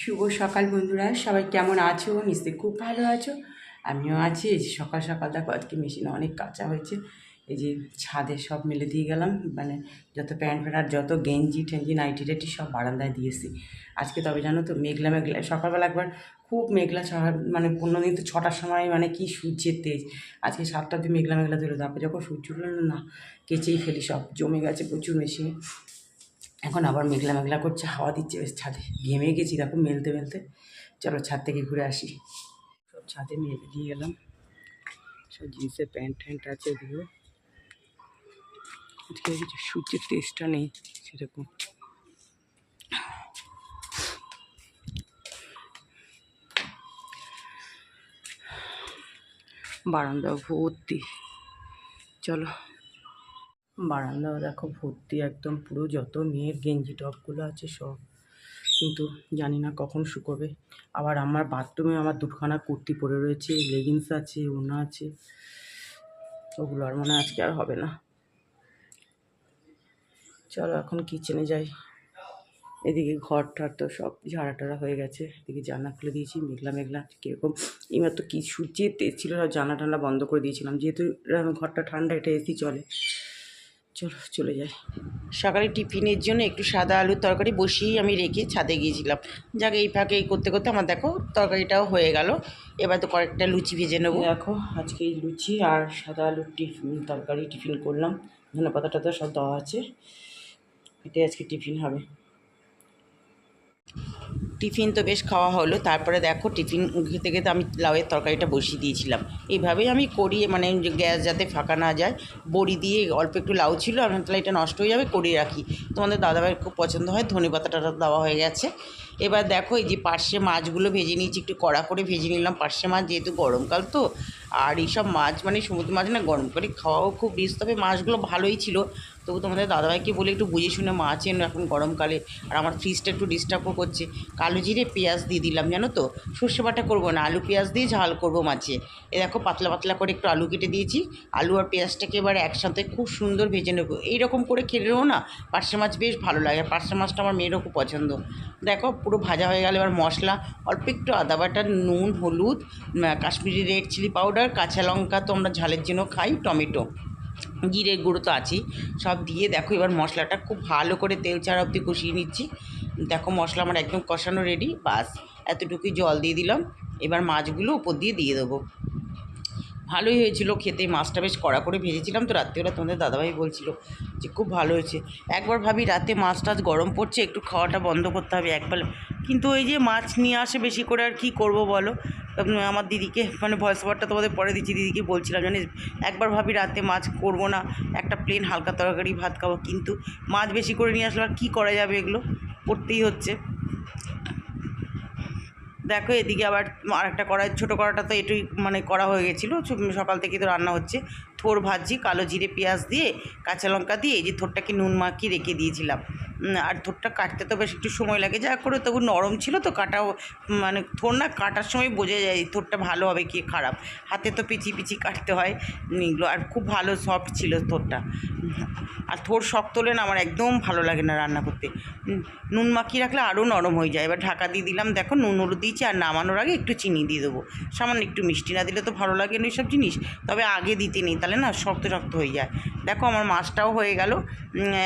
শুভ সকাল বন্ধুরা, সবাই কেমন আছো? নিশ্চয়ই খুব ভালো আছো। আমিও আছি। এই যে সকাল সকাল, দেখো আজকে মেশিনে অনেক কাঁচা হয়েছে। এই যে ছাদে সব মেলে দিয়ে গেলাম। মানে যত প্যান্ট প্যান্ট আর যত গেঞ্জি টেঞ্জি, নাইটি টাইটি সব বারান্দায় দিয়েছি আজকে তবে জানো তো, মেঘলা মেঘলা। সকালবেলা একবার খুব মেঘলা মানে পনেরো দিন তো ছটার সময় মানে কি সূর্যের তেজ। আজকে সাতটা অব্দি মেঘলা মেঘলা ধরে তারপরে যখন সূর্য উঠল না, কেচেই ফেলি সব। জমে গেছে প্রচুর মেশিনে। এখন আবার মেঘলা মেঘলা করছে, হাওয়া দিচ্ছে, বেশ ছাদে। ঘেমে গেছি, দেখো মেলতে মেলতে। চলো ছাদ থেকে ঘুরে আসি। সব ছাদে মেলে দিয়ে গেলাম। সব জিন্সের প্যান্ট ট্যান্ট আছে এদিকেও আজকে কিছু সূর্যের টেস্টটা নেই, সেরকম। বারান্দা ভর্তি। চলো। বারান্দাও দেখো ভর্তি একদম পুরো যত মেয়ের গেঞ্জি টপগুলো আছে সব। কিন্তু জানি না কখন শুকোবে। আবার আমার বাথরুমে আমার দুখানা কুর্তি পরে রয়েছে লেগিংস আছে ওনা আছে। ওগুলো আর মনে আজকে আর হবে না। চলো এখন কিচেনে যাই। এদিকে ঘর ঠর তো সব ঝাড়া টাড়া হয়ে গেছে। এদিকে জানলা খুলে দিয়েছি, মেঘলা মেঘলা। কীরকম এইমাত্র কি সূর্যের তেজ ছিল সব জানলা টান্না বন্ধ করে দিয়েছিলাম। যেহেতু ঘরটা ঠান্ডা, এটা এসি চলে। চলো, চলে যাই। সকালে টিফিনের জন্য একটু সাদা আলুর তরকারি বসিয়েই আমি রেখে ছাদে গিয়েছিলাম। যাক, এই ফাঁকে এই করতে করতে আমার দেখো তরকারিটাও হয়ে গেল। এবার তো কয়েকটা লুচি ভেজে নেব। দেখো, আজকে এই লুচি আর সাদা আলুর টিফিন, তরকারি টিফিন করলাম। ধনে পাতা টাতা সব দেওয়া আছে। এটাই আজকে টিফিন হবে। টিফিন তো বেশ খাওয়া হলো। তারপরে দেখো টিফিন খেতে খেতে আমি লাউয়ের তরকারিটা বসিয়ে দিয়েছিলাম। এইভাবেই আমি করি মানে গ্যাস যাতে ফাঁকা না যায়, বড়ি দিয়ে অল্প একটু লাউ ছিল, আমি তাহলে এটা নষ্ট হয়ে যাবে, করিয়ে রাখি। তোমাদের দাদাভাইয়ের খুব পছন্দ হয় ধনে পাতাটা দেওয়া হয়ে গেছে। এবার দেখো এই যে পার্শে মাছগুলো ভেজে নিয়েছি, একটু কড়া করে ভেজে নিলাম। পার্শে মাছ যেহেতু গরমকাল তো, আর এইসব মাছ মানে সমুদ্র মাছ না, গরম করে খাওয়াও খুব রিস তবে মাছগুলো ভালোই ছিল। তবু তোমাদের দাদাভাইকে বলে একটু বুঝে শুনে মাছ এনো এখন গরমকালে। আর আমার ফ্রিজটা একটু ডিস্টার্বও করছে। কালো জিরে পেঁয়াজ দিয়ে দিলাম, জানো তো? সর্ষে বাটা করব না, আলু পেঁয়াজ দিয়ে ঝাল করব মাছে। এ দেখো পাতলা পাতলা করে একটু আলু কেটে দিয়েছি। আলু আর পেঁয়াজটাকে এবার একসাথে খুব সুন্দর ভেজে নেব। এইরকম করে খেলেও না পার্শে মাছ বেশ ভালো লাগে। আর পার্শে মাছটা আমার মেয়েরও খুব পছন্দ। দেখো পুরো ভাজা হয়ে গেলে। এবার মশলা, অল্প একটু আদা বাটা, নুন, হলুদ কাশ্মীরি রেড চিলি পাউডার, কাঁচা লঙ্কা তো আমরা ঝালের জন্য খাই, টমেটো। জিরে গুঁড়ো তো আছেই। সব দিয়ে দেখো এবার মশলাটা খুব ভালো করে তেল ছাড়া অব্দি কষিয়ে নিচ্ছি। দেখো মশলা আমার একদম কষানো রেডি বাস। এতটুকুই জল দিয়ে দিলাম। এবার মাছগুলো উপর দিয়ে দিয়ে দেবো। ভালোই হয়েছিল খেতে, মাছটা বেশ কড়া করে ভেজেছিলাম। তো রাত্রিবেলা তোমাদের দাদাভাই বলছিল যে খুব ভালো হয়েছে। একবার ভাবি রাতে মাছ টাছ গরম পড়ছে, একটু খাওয়াটা বন্ধ করতে হবে একবার কিন্তু ওই যে মাছ নিয়ে আসে বেশি করে আর কি করব বলো? আমার দিদিকে মানে ভয়েস ওভারটা তোমাদের পরে দিচ্ছি, দিদিকে বলছিলাম, জানিস? একবার ভাবি রাতে মাছ করব না, একটা প্লেন হালকা তরকারি ভাত খাব। কিন্তু মাছ বেশি করে নিয়ে আসলে আর কী করা যাবে এগুলো? করতেই হচ্ছে। দেখো, এদিকে আবার আরেকটা কড়াই, ছোটো কড়াটা তো এটুই মানে করা হয়ে গেছিল সকাল থেকে তো রান্না হচ্ছে। থোর ভাজি, কালো জিরে পেঁয়াজ দিয়ে, কাঁচা লঙ্কা দিয়ে, এই যে থোরটাকে নুন মাখিয়ে রেখে দিয়েছিলাম। আর থোরটা কাটতে তো বেশ একটু সময় লাগে। যা করে তবু নরম ছিল তো কাটাও মানে থোর না কাটার সময় বোঝা যায় থোরটা ভালো হবে কি খারাপ। হাতে তো পিচি পিচি কাটতে হয়। এগুলো আর খুব ভালো সফট ছিল থোরটা। আর থোর শক্ত হলে না আমার একদম ভালো লাগে না রান্না করতে। নুন মাখিয়ে রাখলে আরও নরম হয়ে যায়। এবার ঢাকা দিয়ে দিলাম, দেখো নুন হলুদ দিয়েছি আর নামানোর আগে একটু চিনি দিয়ে দেবো। সামান্য একটু মিষ্টি না দিলে তো ভালো লাগে না সব জিনিস। তবে আগে দিতে নেই। তাহলে না শক্ত শক্ত হয়ে যায়। দেখো আমার মাছটাও হয়ে গেল।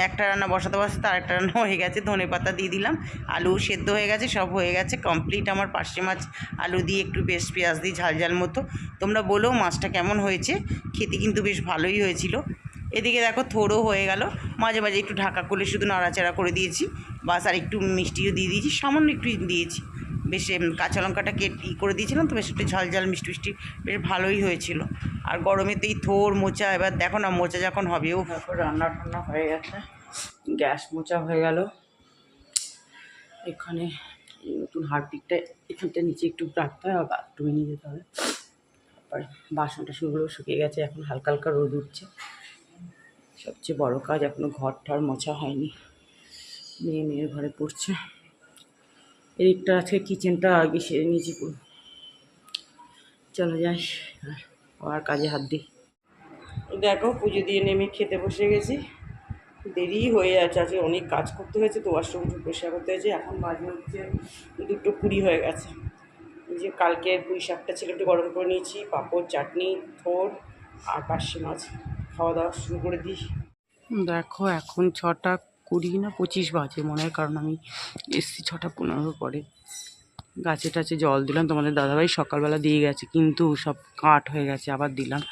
একটা রান্না বসাতে বসাতে আর একটা রান্না হয়ে গেছে। ধনে পাতা দিয়ে দিলাম। আলু সেদ্ধ হয়ে গেছে, সব হয়ে গেছে কমপ্লিট আমার পার্শে মাছ আলু দিয়ে একটু বেশ পেঁয়াজ দিই ঝাল ঝাল মতো। তোমরা বলো মাছটা কেমন হয়েছে? খেতে কিন্তু বেশ ভালোই হয়েছিল। এদিকে দেখো থোড়ও হয়ে গেল। মাঝে মাঝে একটু ঢাকা করলে শুধু নাড়াচাড়া করে দিয়েছি। বাস আর একটু মিষ্টিও দিয়ে দিয়েছি। সামান্য একটু দিয়েছি। বেশ কাঁচা লঙ্কাটা কেট ই করে দিয়েছিলাম, তো বেশ একটু ঝাল ঝাল মিষ্টি মিষ্টি বেশ ভালোই হয়েছিল। আর গরমেতেই থোর, মোচা, এবার দেখো না, মোচা যখন হবেও রান্না টান্না হয়ে গেছে। গ্যাস মোচা হয়ে গেল। এখানে নতুন হারপিকটা, এখানটা নিচে একটু রাখতে হয় আর বাথরুমে নিয়ে যেতে হবে। তারপরে বাসন টাসনগুলো শুকিয়ে গেছে, এখন হালকা হালকা রোদ উঠছে। সবচেয়ে বড় কাজ এখনও ঘর ঠর মোছা হয়নি। মেয়ে মেয়ের ঘরে পড়ছে। এদিকটা আছে কিচেনটা আগে সেরে নিয়েছি পুরো। চলো যাই আর কাজে হাত দিই। দেখো পুজো দিয়ে নেমে খেতে বসে গেছি। দেরি হয়ে যাচ্ছে আজকে অনেক কাজ করতে হয়েছে তো ওয়াশরুম পরিষ্কার করতে হয়েছে। এখন বাজে হচ্ছে দুটো কুড়ি হয়ে গেছে। এই যে কালকে পুঁই শাকটা ছিল একটু গরম করে নিয়েছি পাঁপড় চাটনি থোর আর পার্শে মাছ। খাওয়া দাওয়া শুরু করে দিই। দেখো এখন ছটা কুড়ি না, পঁচিশ বাজে মনে হয়, কারণ আমি এসছি ছটা পনেরো পরে। গাছে টাছে জল দিলাম, তোমাদের দাদাভাই সকালবেলা দিয়ে গেছে, কিন্তু সব কাঠ হয়ে গেছে, আবার দিলাম।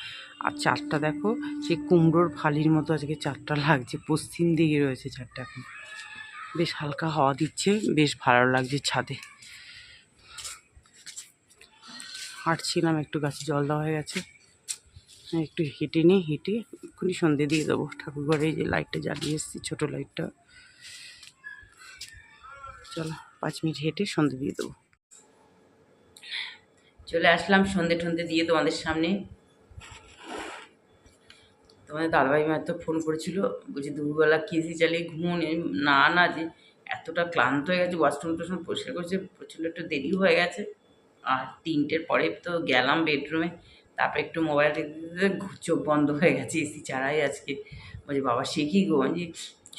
আর চারটা দেখো, সেই কুমড়োর ফালির মতো আজকে চারটা লাগছে, পশ্চিম দিকে রয়েছে চারটা এখন বেশ হালকা হাওয়া দিচ্ছে, বেশ ভালো লাগছে ছাদে। হাঁটছিলাম, একটু গাছে জল দেওয়া হয়ে গেছে। একটু হেঁটে নিই হেঁটে এক্ষুনি সন্ধে দিয়ে দেবো ঠাকুর ঘরে এই যে লাইটটা জ্বালিয়ে এসেছি, ছোটো লাইটটা চলো, পাঁচ মিনিট হেঁটে সন্ধে দিয়ে দেবো। চলে আসলাম সন্ধে টন্ধে দিয়ে তোমাদের সামনে। তোমাদের দাদাভাই মাত্র ফোন করেছিল, বলছি, দুপুরবেলা কেসি চালিয়ে ঘুমোন না না যে, এতটা ক্লান্ত হয়ে গেছে ওয়াশরুম টশরুম পরিষ্কার করছে, প্রচণ্ড একটু দেরি হয়ে গেছে। আর তিনটের পরে তো গেলাম বেডরুমে তারপরে একটু মোবাইল চোখ বন্ধ হয়ে গেছে এসি ছাড়াই আজকে। বলছি বাবা কি গো? বলছি,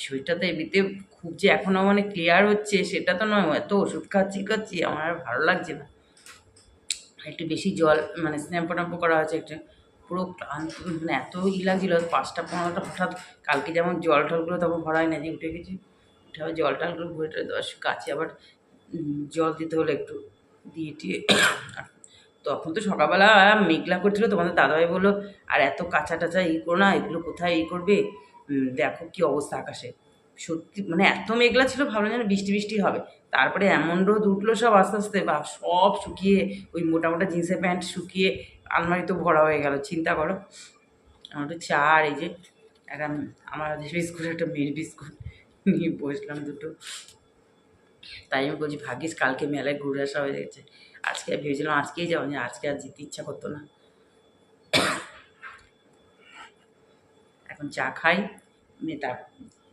শরীরটা তো এমনিতে খুব যে এখনও মানে ক্লিয়ার হচ্ছে সেটা তো নয়। এত ওষুধ খাচ্ছি খাচ্ছি আমার আর ভালো লাগছে না। একটু বেশি জল মানে স্ন্যাম্পো ট্যাম্পো করা হয়েছে একটু পুরো ক্লান্ত মানে এত ই লাগছিল পাঁচটা পনেরোটা হঠাৎ কালকে যেমন জল টলগুলো তখন ভরা হয় না যে উঠে গেছি উঠে আবার জল টলগুলো ভরে টরে দেওয়া গাছে আবার জল দিতে হলো একটু দিয়ে টিয়ে তখন তো সকালবেলা মেঘলা করছিল তোমাদের দাদাভাই বলল, আর এত কাঁচা টাচা ই করো না, এগুলো কোথায় ই করবে? দেখো কি অবস্থা আকাশে। সত্যি মানে এত মেঘলা ছিল, ভাবলাম যেন বৃষ্টি বৃষ্টি হবে। তারপরে এমন রোদ উঠল সব আস্তে আস্তে, বা সব শুকিয়ে, ওই মোটা মোটা জিন্সের প্যান্ট শুকিয়ে, আলমারি তো ভরা হয়ে গেল, চিন্তা করো। আমার একটু চা আর এই যে একটা আমার বিস্কুট, একটা মেয়ের বিস্কুট নিয়ে বসলাম দুটো। তাই আমি বলছি, ভাগ্যিস কালকে মেলায় ঘুরে আসা হয়ে গেছে। আজকে ভেবেছিলাম আজকেই যাব না আজকে আর যেতে ইচ্ছা করতো না। এখন চা খাই তার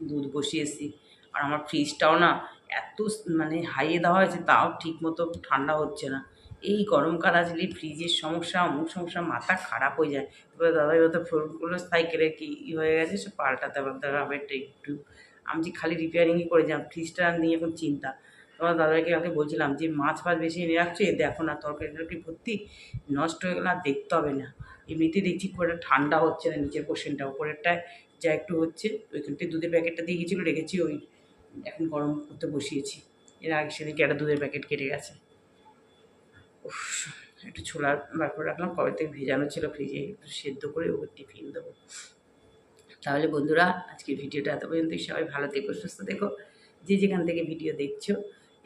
দুধ বসিয়েছি আর আমার ফ্রিজটাও না এত মানে হাইয়ে দেওয়া হয়েছে, তাও ঠিক মতো ঠান্ডা হচ্ছে না। এই গরমকাল আসলে ফ্রিজের সমস্যা, অমুক সমস্যা, মাথা খারাপ হয়ে যায়। তবে দাদাই হয়তো ফোনগুলো সাইকেলে কি হয়ে গেছে, সে পাল্টাতে পাল্টাতে হবে একটু, আমি যে খালি রিপেয়ারিংই করে যাম ফ্রিজটা নিয়ে এখন চিন্তা। তোমার দাদাকে কালকে বলছিলাম যে মাছ ফাছ বেশি এনে রাখছো এ দেখো না তরকারি টরকারি ভর্তি নষ্ট হয়ে গেলে আর দেখতে হবে না। এমনিতেই দেখছি খুব একটা ঠান্ডা হচ্ছে না নিচের পোর্শনটা উপরেরটায় যা একটু হচ্ছে ওইখানটায় দুধের প্যাকেটটা দিয়ে গেছিল, রেখেছি ওই এখন গরম করতে বসিয়েছি। এর আগে সেদিকে একটা দুধের প্যাকেট কেটে গেছে। একটু ছোলা বার করে রাখলাম, কবে থেকে ভেজানো ছিল ফ্রিজে একটু সেদ্ধ করে ওকে টিফিন দেবো। তাহলে বন্ধুরা, আজকের ভিডিওটা এত পর্যন্তই। সবাই ভালো থেকো, সুস্থ থেকো। যে যেখান থেকে ভিডিও দেখছ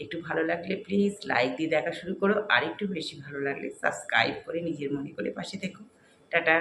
একটু ভালো লাগলে প্লিজ লাইক দিয়ে দেখা শুরু করো। আর একটু বেশি ভালো লাগলে সাবস্ক্রাইব করে নিজের মনে করে পাশে দেখো টাটা।